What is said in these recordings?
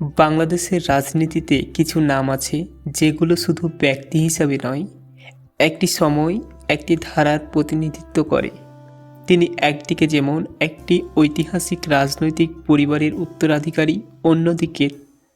বাংলাদেশের রাজনীতিতে কিছু নাম আছে যেগুলো শুধু ব্যক্তি হিসাবে নয়, একটি সময় একটি ধারার প্রতিনিধিত্ব করে। তিনি একদিকে যেমন একটি ঐতিহাসিক রাজনৈতিক পরিবারের উত্তরাধিকারী, অন্যদিকে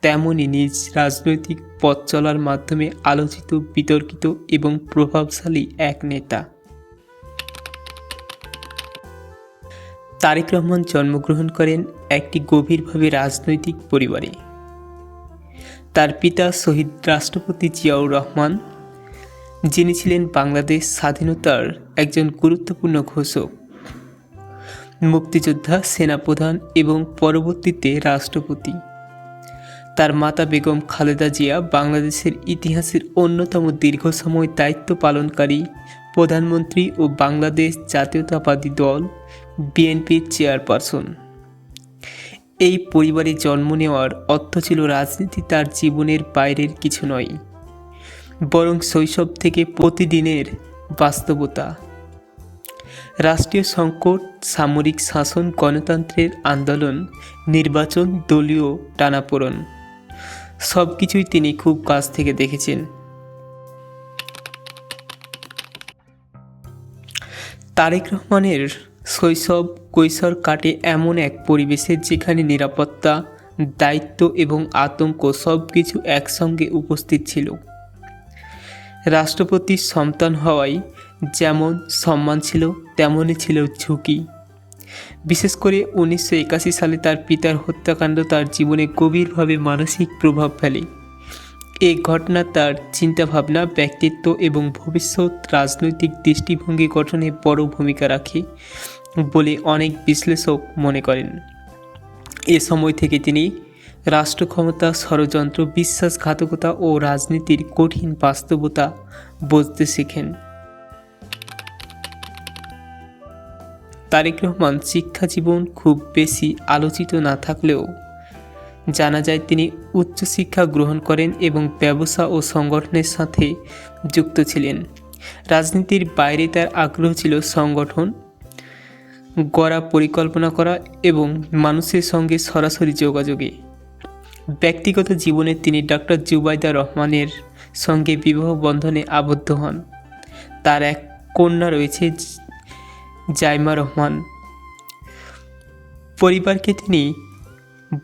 তেমনই নিজ রাজনৈতিক পথ চলার মাধ্যমে আলোচিত, বিতর্কিত এবং প্রভাবশালী এক নেতা। তারেক রহমান জন্মগ্রহণ করেন একটি গভীরভাবে রাজনৈতিক পরিবারে। তার পিতা শহীদ রাষ্ট্রপতি জিয়াউর রহমান, যিনি ছিলেন বাংলাদেশ স্বাধীনতার একজন গুরুত্বপূর্ণ ঘোষক, মুক্তিযোদ্ধা, সেনাপ্রধান এবং পরবর্তীতে রাষ্ট্রপতি। তার মাতা বেগম খালেদা জিয়া বাংলাদেশের ইতিহাসের অন্যতম দীর্ঘ সময় দায়িত্ব পালনকারী প্রধানমন্ত্রী ও বাংলাদেশ জাতীয়তাবাদী দল, বিএনপির চেয়ারপারসন। এই পরিবারে জন্ম নেওয়ার অর্থ ছিল রাজনীতি তার জীবনের বাইরের কিছু নয়, বরং শৈশব থেকে প্রতিদিনের বাস্তবতা। রাষ্ট্রীয় সংকট, সামরিক শাসন, গণতন্ত্রের আন্দোলন, নির্বাচন, দলীয় টানাপোড়ন সব কিছুই তিনি খুব কাছ থেকে দেখেছেন। তারেক রহমানের শৈশব কৈশোর কাটে এমন এক পরিবেশে যেখানে নিরাপত্তা, দায়িত্ব এবং আতঙ্ক সব কিছু একসঙ্গে উপস্থিত ছিল। রাষ্ট্রপতির সন্তান হওয়ায় যেমন সম্মান ছিল, তেমনই ছিল ঝুঁকি। বিশেষ করে উনিশশো একাশি সালে তার পিতার হত্যাকাণ্ড তার জীবনে গভীরভাবে মানসিক প্রভাব ফেলে। এই ঘটনা তার চিন্তাভাবনা, ব্যক্তিত্ব এবং ভবিষ্যৎ রাজনৈতিক দৃষ্টিভঙ্গি গঠনে বড় ভূমিকা রাখে। বলে অনেক বিশ্লেষক মনে করেন। এ সময় থেকে তিনি রাষ্ট্র ক্ষমতা ষড়যন্ত্র, বিশ্বাসঘাতকতা ও রাজনীতির কঠিন বাস্তবতা বুঝতে শেখেন। তারেক রহমান শিক্ষা জীবন খুব বেশি আলোচিত না থাকলেও জানা যায় তিনি উচ্চশিক্ষা গ্রহণ করেন এবং ব্যবসা ও সংগঠনের সাথে যুক্ত ছিলেন। রাজনীতির বাইরে তার আগ্রহ ছিল সংগঠন গড়া পরিকল্পনা করা এবং মানুষের সঙ্গে সরাসরি যোগাযোগে। ব্যক্তিগত জীবনে তিনি ডক্টর জুবাইদা রহমানের সঙ্গে বিবাহ বন্ধনে আবদ্ধ হন। তার এক কন্যা রয়েছে জাইমা রহমান। পরিবারকে তিনি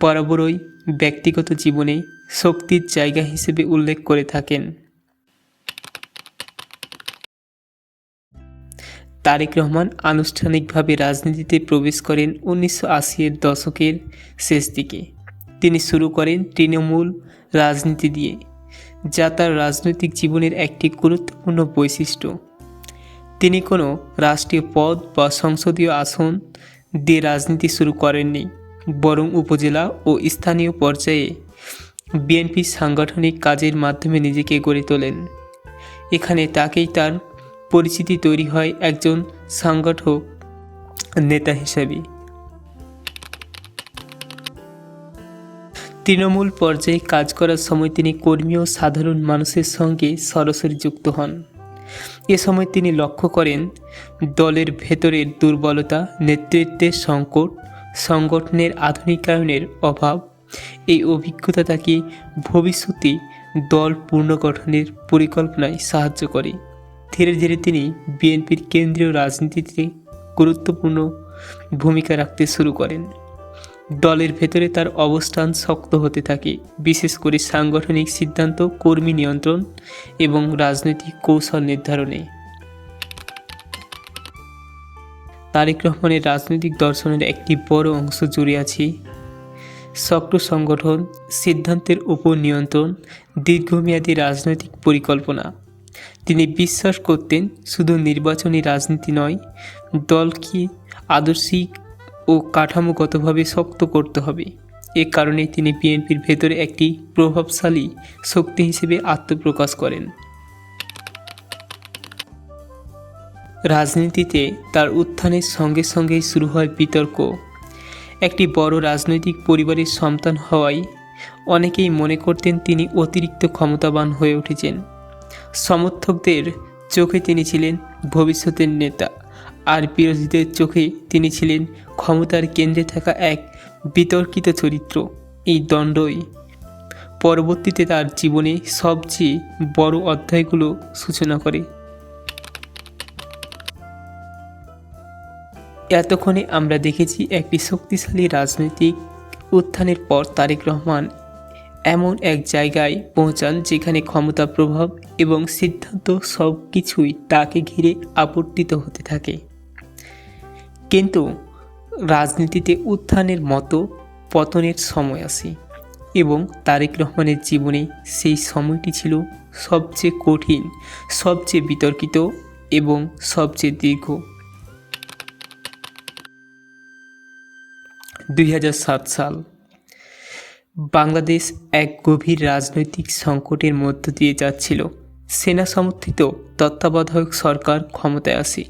বরাবরই ব্যক্তিগত জীবনে শক্তির জায়গা হিসেবে উল্লেখ করে থাকেন। তারেক রহমান আনুষ্ঠানিকভাবে রাজনীতিতে প্রবেশ করেন উনিশশো আশির দশকের শেষ দিকে। তিনি শুরু করেন তৃণমূল রাজনীতি দিয়ে, যা তার রাজনৈতিক জীবনের একটি গুরুত্বপূর্ণ বৈশিষ্ট্য। তিনি কোনো রাষ্ট্রীয় পদ বা সংসদীয় আসন দিয়ে রাজনীতি শুরু করেননি, বরং উপজেলা ও স্থানীয় পর্যায়ে বিএনপির সাংগঠনিক কাজের মাধ্যমে নিজেকে গড়ে তোলেন। এখানে তাকেই তার পরিচিতি তৈরি হয় একজন সাংগঠক নেতা হিসেবে। তৃণমূল পর্যায়ে কাজ করার সময় তিনি কর্মী ও সাধারণ মানুষের সঙ্গে সরাসরি যুক্ত হন। এ সময় তিনি লক্ষ্য করেন, দলের ভেতরের দুর্বলতা, নেতৃত্বের সংকট, সংগঠনের আধুনিকায়নের অভাব, এই অভিজ্ঞতা তাকে ভবিষ্যতে দল পুনর্গঠনের পরিকল্পনায় সাহায্য করে। ধীরে ধীরে তিনি বিএনপির কেন্দ্রীয় রাজনীতিতে গুরুত্বপূর্ণ ভূমিকা রাখতে শুরু করেন। দলের ভেতরে তার অবস্থান শক্ত হতে থাকে, বিশেষ করে সাংগঠনিক সিদ্ধান্ত, কর্মী নিয়ন্ত্রণ এবং রাজনৈতিক কৌশল নির্ধারণে। তারেক রহমানের রাজনৈতিক দর্শনের একটি বড় অংশ জুড়ে আছে। শক্ত সংগঠন, সিদ্ধান্তের উপর নিয়ন্ত্রণ, দীর্ঘমেয়াদী রাজনৈতিক পরিকল্পনা। তিনি বিশ্বাস করতেন শুধু নির্বাচনী রাজনীতি নয়, দলকে আদর্শিক ও কাঠামোগতভাবে শক্ত করতে হবে। এ কারণে তিনি বিএনপির ভেতরে একটি প্রভাবশালী শক্তি হিসেবে আত্মপ্রকাশ করেন। রাজনীতিতে তার উত্থানের সঙ্গে সঙ্গেই শুরু হয় বিতর্ক। একটি বড় রাজনৈতিক পরিবারের সন্তান হওয়ায় অনেকেই মনে করতেন তিনি অতিরিক্ত ক্ষমতাবান হয়ে উঠেছেন। সমর্থকদের চোখে তিনি ছিলেন ভবিষ্যতের নেতা, আর বিরোধীদের চোখে তিনি ছিলেন ক্ষমতার কেন্দ্রে থাকা এক বিতর্কিত চরিত্র, এই দ্বন্দ্বই পরবর্তীতে তার জীবনে সবচেয়ে বড় অধ্যায়গুলো সূচনা করে। এতক্ষণে আমরা দেখেছি একটি শক্তিশালী রাজনৈতিক উত্থানের পর তারেক রহমান এমন এক জায়গায় পৌঁছান যেখানে ক্ষমতা প্রভাব এবং সিদ্ধান্ত সব কিছুই তাকে ঘিরে আবর্তিত হতে থাকে। কিন্তু রাজনীতিতে উত্থানের মতো পতনের সময় আসে এবং তারেক রহমানের জীবনে সেই সময়টি ছিল সবচেয়ে কঠিন, সবচেয়ে বিতর্কিত এবং সবচেয়ে দীর্ঘ। দুই হাজার সাত সাল বাংলাদেশ এক গভীর রাজনৈতিক সংকটের মধ্য দিয়ে যাচ্ছিল। সেনা সমর্থিত তত্ত্বাবধায়ক সরকার ক্ষমতায় আসে।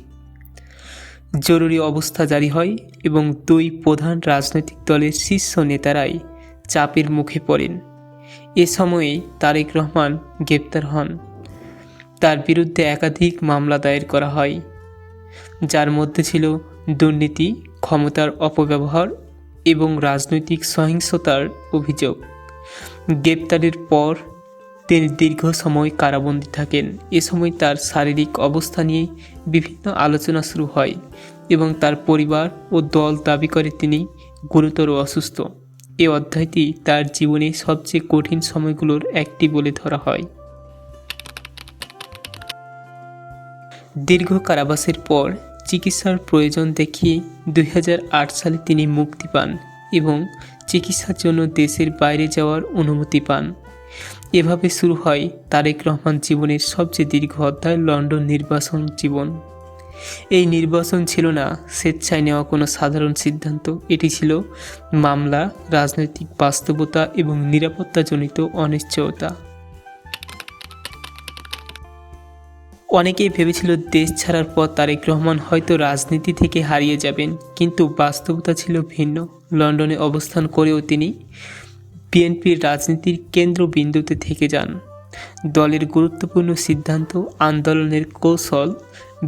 জরুরি অবস্থা জারি হয় এবং দুই প্রধান রাজনৈতিক দলের শীর্ষ নেতারাই চাপের মুখে পড়েন। এ সময়ে তারেক রহমান গ্রেপ্তার হন। তার বিরুদ্ধে একাধিক মামলা দায়ের করা হয়। যার মধ্যে ছিল দুর্নীতি, ক্ষমতার অপব্যবহার এবং রাজনৈতিক সহিংসতার অভিযোগ। গ্রেপ্তারের পর তিনি দীর্ঘ সময় কারাবন্দী থাকেন। এ সময় তার শারীরিক অবস্থা নিয়ে বিভিন্ন আলোচনা শুরু হয় এবং তার পরিবার ও দল দাবি করে তিনি গুরুতর অসুস্থ। এ অধ্যায়টি তার জীবনে সবচেয়ে কঠিন সময়গুলোর একটি বলে ধরা হয়। দীর্ঘ কারাবাসের পর চিকিৎসার প্রয়োজন দেখিয়ে দু হাজার আট সালে তিনি মুক্তি পান এবং চিকিৎসার জন্য দেশের বাইরে যাওয়ার অনুমতি পান। এভাবে শুরু হয় তারেক রহমান জীবনের সবচেয়ে দীর্ঘ অধ্যায় লন্ডন নির্বাচন জীবন। এই নির্বাচন ছিল না, স্বেচ্ছায় নেওয়া কোনো সাধারণ সিদ্ধান্ত। এটি ছিল মামলা, রাজনৈতিক বাস্তবতা এবং নিরাপত্তাজনিত অনিশ্চয়তা। অনেকেই ভেবেছিল দেশ ছাড়ার পর তারেক রহমান হয়তো রাজনীতি থেকে হারিয়ে যাবেন, কিন্তু বাস্তবতা ছিল ভিন্ন। লন্ডনে অবস্থান করেও তিনি বিএনপির রাজনীতির কেন্দ্রবিন্দুতে থেকে যান। দলের গুরুত্বপূর্ণ সিদ্ধান্ত, আন্দোলনের কৌশল,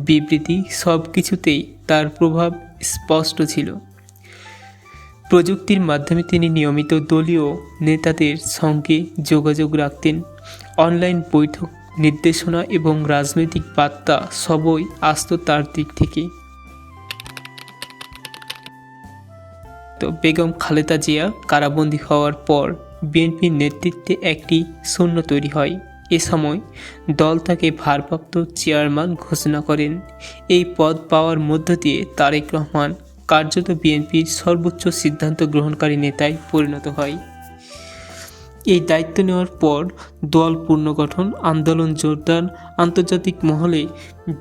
বিবৃতি সব কিছুতেই তার প্রভাব স্পষ্ট ছিল। প্রযুক্তির মাধ্যমে তিনি নিয়মিত দলীয় নেতাদের সঙ্গে যোগাযোগ রাখতেন। অনলাইন বৈঠক নির্দেশনা এবং রাজনৈতিক বার্তা সবই আসত তার দিক থেকে। তো বেগম খালেদা জিয়া কারাবন্দী হওয়ার পর বিএনপির নেতৃত্বে একটি শূন্য তৈরি হয়। এ সময় দল তাকে ভারপ্রাপ্ত চেয়ারম্যান ঘোষণা করেন। এই পদ পাওয়ার মধ্য দিয়ে তারেক রহমান কার্যত বিএনপির সর্বোচ্চ সিদ্ধান্ত গ্রহণকারী নেতায় পরিণত হয়। এই দায়িত্ব নেওয়ার পর দল পুনর্গঠন, আন্দোলন জোরদার, আন্তর্জাতিক মহলে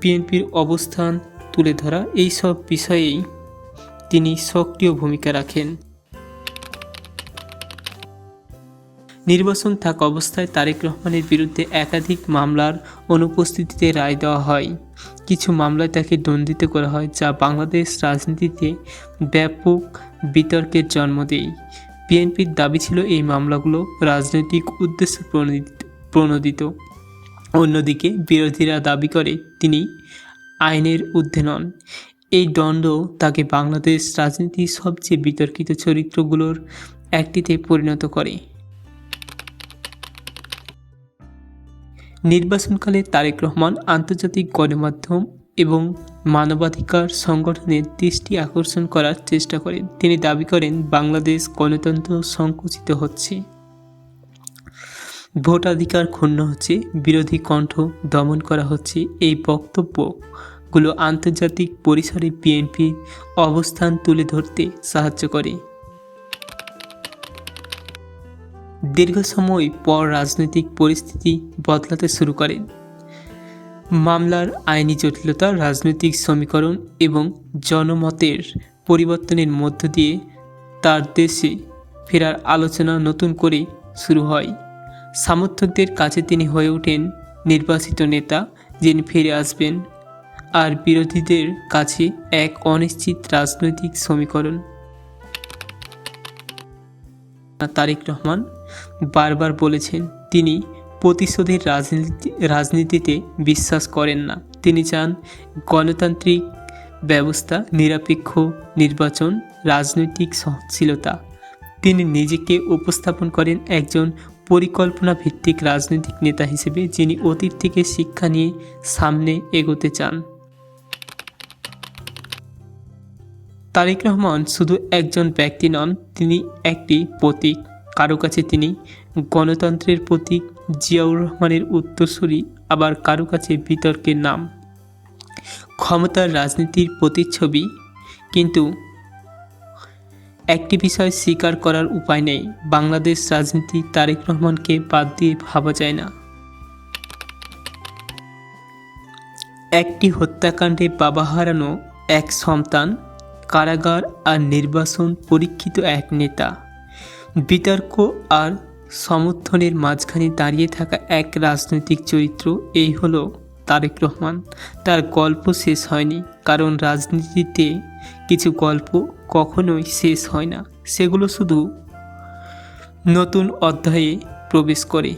বিএনপির অবস্থান তুলে ধরা এই সব বিষয়েই তিনি সক্রিয় ভূমিকা রাখেন। নির্বাচন থাকা অবস্থায় তারেক রহমানের বিরুদ্ধে একাধিক মামলার অনুপস্থিতিতে রায় দেওয়া হয়। কিছু মামলায় তাকে দণ্ডিত করা হয়, যা বাংলাদেশ রাজনীতিতে ব্যাপক বিতর্কের জন্ম দেয়। বিএনপির দাবি ছিল এই মামলাগুলো রাজনৈতিক উদ্দেশ্য প্রণোদিত প্রণোদিত। অন্যদিকে বিরোধীরা দাবি করে তিনি আইনের ঊর্ধ্বে নন। এই দণ্ড তাকে বাংলাদেশ রাজনীতির সবচেয়ে বিতর্কিত চরিত্রগুলোর একটিতে পরিণত করে। নির্বাচনকালে তারেক রহমান আন্তর্জাতিক গণমাধ্যম এবং মানবাধিকার সংগঠনের দৃষ্টি আকর্ষণ করার চেষ্টা করেন। তিনি দাবি করেন, বাংলাদেশ গণতন্ত্র সংকুচিত হচ্ছে। ভোটাধিকার ক্ষুণ্ণ হচ্ছে, বিরোধী কণ্ঠ দমন করা হচ্ছে। এই বক্তব্যগুলো আন্তর্জাতিক পরিসরে বিএনপির অবস্থান তুলে ধরতে সাহায্য করে। দীর্ঘ সময় পর রাজনৈতিক পরিস্থিতি বদলাতে শুরু করেন। মামলার আইনি জটিলতা, রাজনৈতিক সমীকরণ এবং জনমতের পরিবর্তনের মধ্য দিয়ে তার দেশে ফেরার আলোচনা নতুন করে শুরু হয়। সমর্থকদের কাছে তিনি হয়ে ওঠেন নির্বাচিত নেতা যিনি ফিরে আসবেন আর বিরোধীদের কাছে এক অনিশ্চিত রাজনৈতিক সমীকরণ। তারেক রহমান বারবার বলেছেন, তিনি প্রতিশোধের রাজনীতি রাজনীতিতে বিশ্বাস করেন না। তিনি চান গণতান্ত্রিক ব্যবস্থা, নিরপেক্ষ নির্বাচন, রাজনৈতিক সহনশীলতা। তিনি নিজেকে উপস্থাপন করেন একজন পরিকল্পনা ভিত্তিক রাজনৈতিক নেতা হিসেবে, যিনি অতীত থেকে শিক্ষা নিয়ে সামনে এগোতে চান। তারেক রহমান শুধু একজন ব্যক্তি নন, তিনি একটি প্রতীক। কারও কাছে তিনি গণতন্ত্রের প্রতীক জিয়াউর রহমানের উত্তরসূরি আবার কারও কাছে বিতর্কের নাম। ক্ষমতার রাজনীতির প্রতিচ্ছবি, কিন্তু একটি বিষয় স্বীকার করার উপায় নেই, বাংলাদেশ রাজনীতি তারেক রহমানকে বাদ দিয়ে ভাবা যায় না। একটি হত্যাকাণ্ডে বাবা হারানো এক সন্তান, কারাগার আর নির্বাসন পরীক্ষিত এক নেতা। বিতর্ক আর সমর্থনের মাঝখানে দাঁড়িয়ে থাকা এক রাজনৈতিক চরিত্র এই হলো তারেক রহমান। তার গল্প শেষ হয়নি, কারণ রাজনীতিতে কিছু গল্প কখনোই শেষ হয় না। সেগুলো শুধু নতুন অধ্যায়ে প্রবেশ করে।